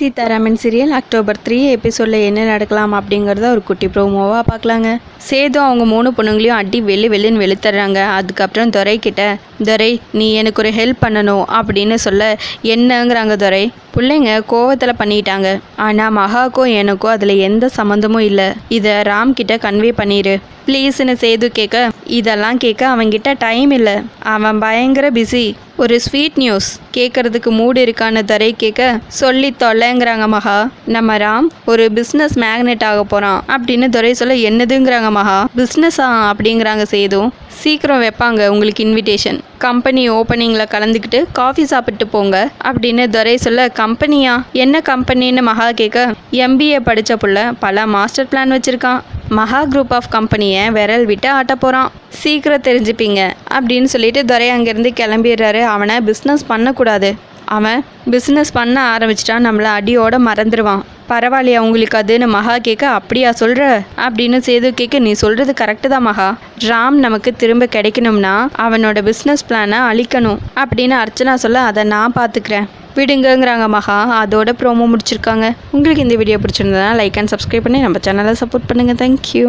Sitharaman serial October three எபிசோடில் என்ன நடக்கலாம் அப்படிங்கிறத ஒரு குட்டி ப்ரோமோவாக பார்க்கலாங்க. சேது அவங்க மூணு பொண்ணுங்களையும் அடி வெள்ளி வெள்ளின்னு வெளுத்துறாங்க. அதுக்கப்புறம் துரை கிட்ட துரை நீ எனக்கு ஒரு ஹெல்ப் பண்ணணும் அப்படின்னு சொல்ல என்னங்கிறாங்க துரை. பிள்ளைங்க கோவத்தில் பண்ணிட்டாங்க. ஆனால் மகாக்கும் எனக்கும் அதில் எந்த சம்மந்தமும் இல்லை. இதை ராம் கிட்ட கன்வே பண்ணிடு ப்ளீஸ்னு சேது கேட்க இதெல்லாம் கேட்க அவன்கிட்ட டைம் இல்லை. அவன் பயங்கர பிஸி ஒரு ஸ்வீட் நியூஸ் கேட்கறதுக்கு மூடு இருக்கான்னு தரை கேட்க சொல்லி தொலைங்கிறாங்க மகா. நம்ம ராம் ஒரு பிஸ்னஸ் மேக்னெட் ஆக போகிறான் அப்படின்னு துரை சொல்ல என்னதுங்கிறாங்க மகா. பிஸ்னஸா அப்படிங்கிறாங்க சேது. சீக்கிரம் வைப்பாங்க உங்களுக்கு இன்விடேஷன் கம்பெனி ஓப்பனிங்கில் கலந்துக்கிட்டு காஃபி சாப்பிட்டு போங்க அப்படின்னு துரை சொல்ல கம்பெனியா? என்ன கம்பெனின்னு மகா கேட்க எம்பிஏ படித்த புள்ள பல மாஸ்டர் பிளான் வச்சுருக்கான் மகா குரூப் ஆஃப் கம்பெனியை விரல் விட்டு ஆட்ட போகிறான் சீக்கிரம் தெரிஞ்சுப்பீங்க. அப்படின்னு சொல்லிட்டு துரை அங்கேருந்து கிளம்பிடுறாரு. அவனை பிஸ்னஸ் பண்ணக்கூடாது. அவன் பிஸ்னஸ் பண்ண ஆரம்பிச்சிட்டான். நம்மளை அடியோட மறந்துடுவான். பரவாயில்லையா உங்களுக்கு அதுன்னு மகா கேட்க அப்படியா சொல்கிற அப்படின்னு சேது கேட்க நீ சொல்கிறது கரெக்டு தான் மகா. ராம் நமக்கு திரும்ப கிடைக்கணும்னா அவனோட பிஸ்னஸ் பிளானை அழிக்கணும் அப்படின்னு அர்ச்சனா சொல்ல அதை நான் பார்த்துக்கிறேன். விடுங்கங்கிறாங்க மகா. அதோட ப்ரோமோ முடிச்சிருக்காங்க. உங்களுக்கு இந்த வீடியோ பிடிச்சிருந்ததுனா லைக் அண்ட் சப்ஸ்கிரைப் பண்ணி நம்ம சேனலை சப்போர்ட் பண்ணுங்கள் தேங்க்யூ